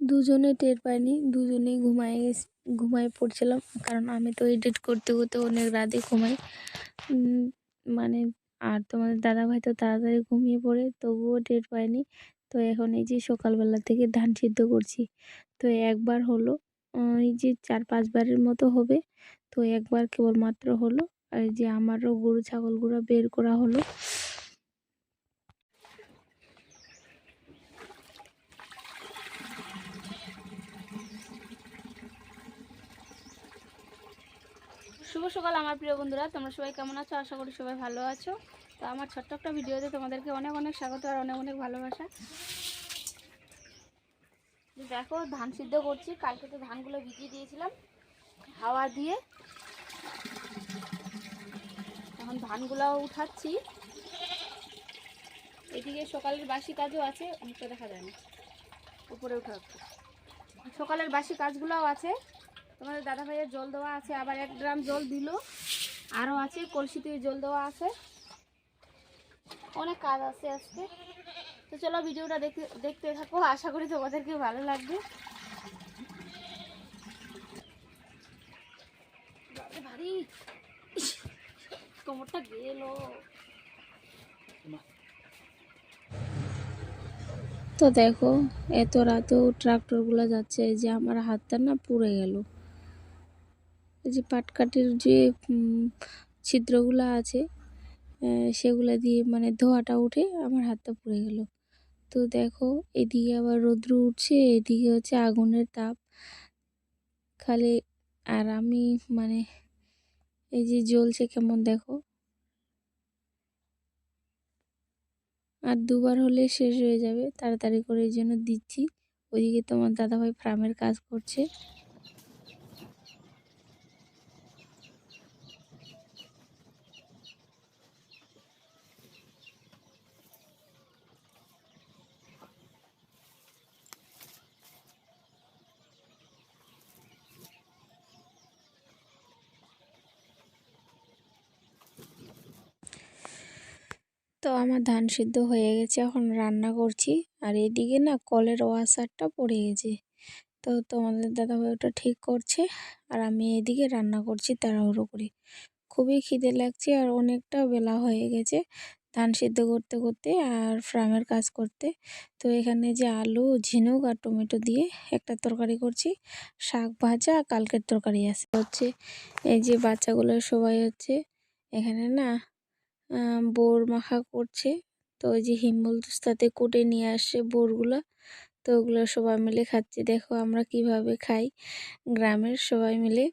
দুজনে টের পাইনি, দুজনেই ঘুমায় ঘুমায় পড়ছিলাম। কারণ আমি তো এডিট করতে করতে অনেক রাতে ঘুমাই। মানে আর তোমাদের দাদাভাই তো তাড়াতাড়ি ঘুমিয়ে পড়ে, তবুও টের পাইনি। তো এখন এই যে সকালবেলা থেকে ধান সিদ্ধ করছি, তো একবার হলো এই যে চার পাঁচবারের মতো হবে। তো একবার কেবলমাত্র হলো আর এই যে আমারও গরু ছাগলগুলো বের করা হলো। শুভ সকাল আমার প্রিয় বন্ধুরা। তোমরা সবাই কেমন আছো? আশা করি সবাই ভালো আছো। তো আমার ছোট্ট একটা ভিডিওতে তোমাদেরকে অনেক অনেক স্বাগত আর অনেক অনেক ভালোবাসা। দেখো, ধান সিদ্ধ করছি। কালকে তো ধানগুলো ভিজিয়ে দিয়েছিলাম, হাওয়া দিয়ে। এখন ধানগুলো উঠাচ্ছি। এদিকে সকালের বাসি কাজও আছে, অনেকটা দেখা যায় না। উপরে উঠা সকালের বাসি কাজগুলোও আছে। তোমাদের দাদা ভাইয়ের জল দেওয়া আছে, আবার এক ড্রাম জল দিল। আরও আছে কলসিতে জল দেওয়া আছে। অনেক কাজ আছে আজকে। তো চলো ভিডিওটা দেখতে দেখতে থাকো, আশা করি তোমাদেরকে ভালো লাগবে। কোমরটা গেল। তো দেখো, এত রাতেও ট্রাক্টরগুলো যাচ্ছে যে আমার হাতটা না পুড়ে গেল। এই যে পাটকাঠির যে ছিদ্রগুলো আছে সেগুলা দিয়ে মানে ধোয়াটা উঠে আমার হাতটা পুড়ে গেল। তো দেখো, এদিকে আবার রৌদ্র উঠছে, এদিকে হচ্ছে আগুনের তাপ। খালি আর আমি মানে এই যে জ্বলছে কেমন দেখো। আর দুবার হলে শেষ হয়ে যাবে, তাড়াতাড়ি করে এই জন্য দিচ্ছি। ওইদিকে তোমার দাদাভাই ফার্মের কাজ করছে। তো আমার ধান সিদ্ধ হয়ে গেছে, এখন রান্না করছি। আর এদিকে না কলের ওয়াশারটা পড়ে গেছে। তো তোমাদের দাদাভাই ওটা ঠিক করছে, আর আমি এদিকে রান্না করছি তাড়াহুড়ো করে। খুবই খিদে লাগছে আর অনেকটা বেলা হয়ে গেছে ধান সিদ্ধ করতে করতে আর ফ্রামের কাজ করতে। তো এখানে যে আলু, ঝিনুক আর টমেটো দিয়ে একটা তরকারি করছি। শাক ভাজা কালকের তরকারি আছে। হচ্ছে এই যে বাচ্চাগুলো সবাই হচ্ছে এখানে না বোর মাখা করছে। তো ওই যে হিম্বল দুস্তাতে কুটে নিয়ে আসছে বোরগুলো। তো ওগুলো সবাই মিলে খাচ্ছি। দেখো আমরা কীভাবে খাই। গ্রামের সবাই মিলে।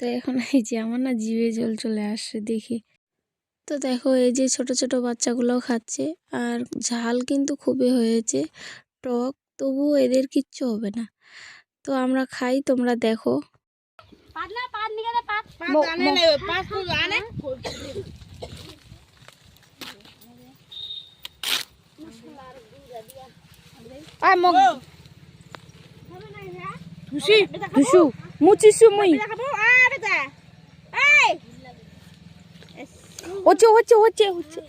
তো এখন এই যে আমার না জিভে জল চলে আসছে দেখি। তো দেখো এই যে ছোট ছোট বাচ্চাগুলোও খাচ্ছে। আর ঝাল কিন্তু খুবই হয়েছে। টক তবুও এদের কিচ্ছু হবে না। তো আমরা খাই তোমরা দেখো। Ai muci sumui. Oce, oce, oce, oce.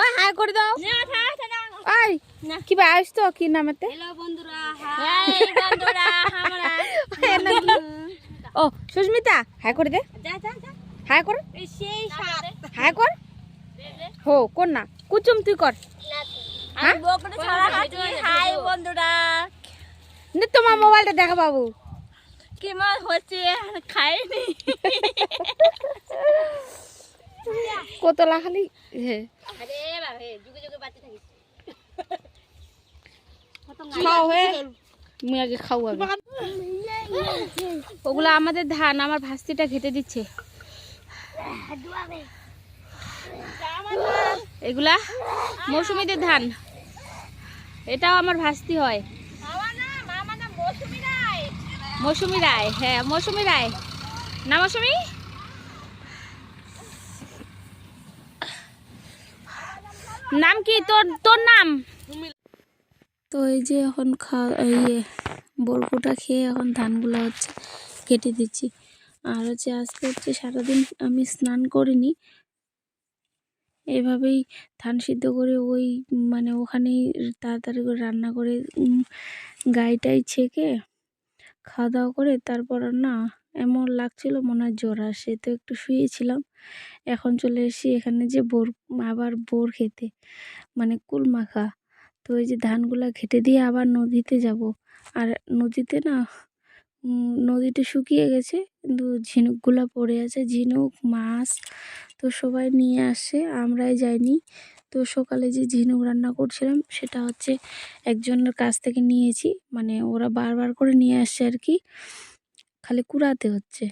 ওই হাই করে দাও। আই কি নামেতে হ্যালো বন্ধুরা হাই বন্ধুরা আমরা ও সুস্মিতা হাই করে দে। হাই কর। হাই কর। হো কর না। কুচুম তুই কর। হ্যাঁ? হাই বন্ধুরা। তোমার মোবাইলটা দেখা বাবু। কি মাছ হচ্ছে খাইনি। কতলা খালি হে। আরে বাবা যুগে যুগে বাঁচে থাকিস। খাও হে মুই আগে খাও আগে ওগুলো আমাদের ধান, আমার ভাস্তিটা ঘেটে দিচ্ছে। এগুলা মৌসুমীদের ধান। এটাও আমার ভাস্তি হয়। মৌসুমী রায় হ্যাঁ মৌসুমী রায়। না, মৌসুমী? নাম কি? তোর তোর নাম? তো এই যে এখন খা ইয়ে। বরকুটা খেয়ে এখন ধানগুলো হচ্ছে কেটে দিচ্ছি। আর হচ্ছে আজকে হচ্ছে সারাদিন আমি স্নান করিনি। এভাবেই ধান সিদ্ধ করে ওই মানে ওখানেই তাড়াতাড়ি করে রান্না করে গাইটাই ছেঁকে খাওয়া দাওয়া করে তারপর না এমন লাগছিল মনে হয় জ্বর আসে। তো একটু শুয়েছিলাম, এখন চলে এসেছি এখানে যে বোর, আবার বোর খেতে মানে কুল মাখা। তো ওই যে ধানগুলা ঘেটে দিয়ে আবার নদীতে যাব। আর নদীতে না নদীটা শুকিয়ে গেছে, কিন্তু ঝিনুকগুলো পড়ে আছে, ঝিনুক, মাছ তো সবাই নিয়ে আসে, আমরাই যাইনি। তো সকালে যে ঝিনুক রান্না করছিলাম, সেটা হচ্ছে একজনের কাছ থেকে নিয়েছি মানে ওরা বারবার করে নিয়ে আসছে আর কি, খালি কুড়াতে হচ্ছে।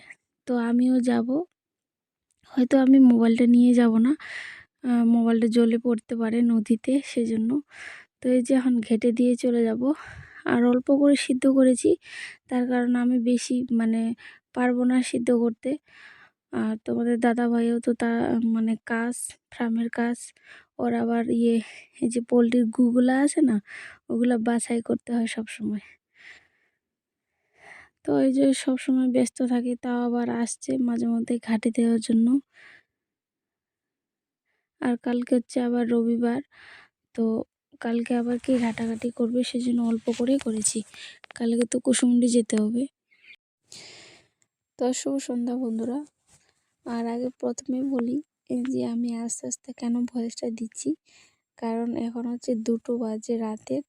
তো আমিও যাব, হয়তো আমি মোবাইলটা নিয়ে যাব না মোবাইলটা জ্বলে পড়তে পারে নদীতে, সেজন্য। তো এই যে এখন ঘেটে দিয়ে চলে যাব। আর অল্প করে সিদ্ধ করেছি। তার কারণ আমি বেশি মানে পারব না সিদ্ধ করতে। আর তোমাদের দাদা ভাইও তো তা মানে কাজ, ফার্মের কাজ, ওর আবার ইয়ে এই যে পোলট্রির গুগুলা আছে না, ওগুলো বাছাই করতে হয় সব সময় তো এই যে সব সময় ব্যস্ত থাকি, তাও আবার আসছে মাঝে মধ্যে ঘাটে দেওয়ার জন্য। আর কালকে হচ্ছে আবার রবিবার, তো কালকে আবার কে ঘাটাঘাটি করবে সেজন্য অল্প করেই করেছি। কালকে তো কুসুমুন্ডি যেতে হবে। তো শুভ সন্ধ্যা বন্ধুরা। আর আগে প্রথমে বলি যে আমি আস্তে আস্তে কেন ভয়েসটা দিচ্ছি, কারণ এখন হচ্ছে দুটো বাজে রাতের,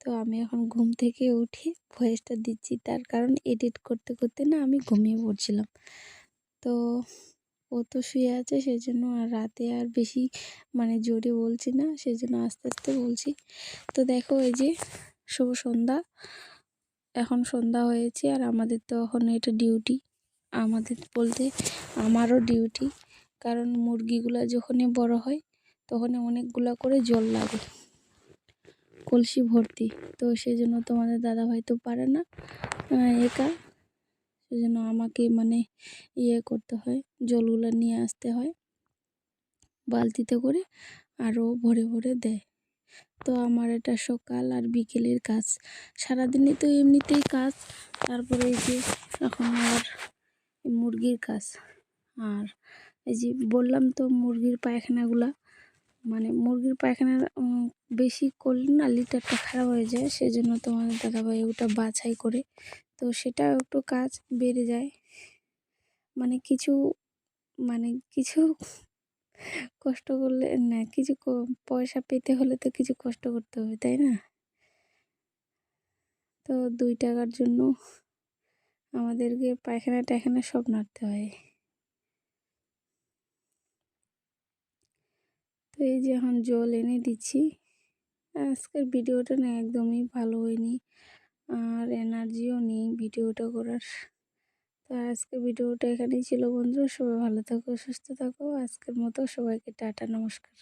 তো আমি এখন ঘুম থেকে উঠে ভয়েসটা দিচ্ছি। তার কারণ এডিট করতে করতে না আমি ঘুমিয়ে পড়ছিলাম। তো ও তো শুয়ে আছে সেই জন্য আর রাতে আর বেশি মানে জোরে বলছি না সেই জন্য আস্তে আস্তে বলছি। তো দেখো এই যে শুভ সন্ধ্যা, এখন সন্ধ্যা হয়েছে আর আমাদের তো এখন এটা ডিউটি আমাদের বলতে আমারও ডিউটি কারণ মুরগিগুলা যখনই বড় হয় তখন অনেকগুলা করে জল লাগে, কলসি ভর্তি। তো সেই জন্য তোমাদের দাদাভাই তো পারে না একা। সেই জন্য আমাকে মানে ইয়ে করতে হয়, জলগুলো নিয়ে আসতে হয়। বালতিতে করে আরও ভরে ভরে দেয়। তো আমার এটা সকাল আর বিকেলের কাজ। সারাদিনে তো এমনিতেই কাজ। তারপরে এই যে এখন এই মুরগির কাজ। আর এই যে বললাম তো মুরগির পায়খানাগুলা। মানে মুরগির পায়খানা বেশি করলে না লিটারটা খারাপ হয়ে যায়। সেজন্য তোমাদের দাদাভাই ওটা বাছাই করে তো সেটাও একটু কাজ বেড়ে যায়। মানে কিছু মানে কিছু কষ্ট করলে, না, কিছু পয়সা পেতে হলে তো কিছু কষ্ট করতে হবে, তাই না? তো দুই টাকার জন্য আমাদেরকে পায়খানা টায়খানা সব নাড়তে হয়। তো এই যে এখন জল এনে দিচ্ছি, আজকের ভিডিওটা না একদমই ভালো হয়নি। আর এনার্জিও নেই ভিডিওটা করার। তো আজকে ভিডিওটা এখানেই ছিল বন্ধুরা। সবাই ভালো থাকো, সুস্থ থাকো। আজকের মতো সবাইকে টাটা, নমস্কার।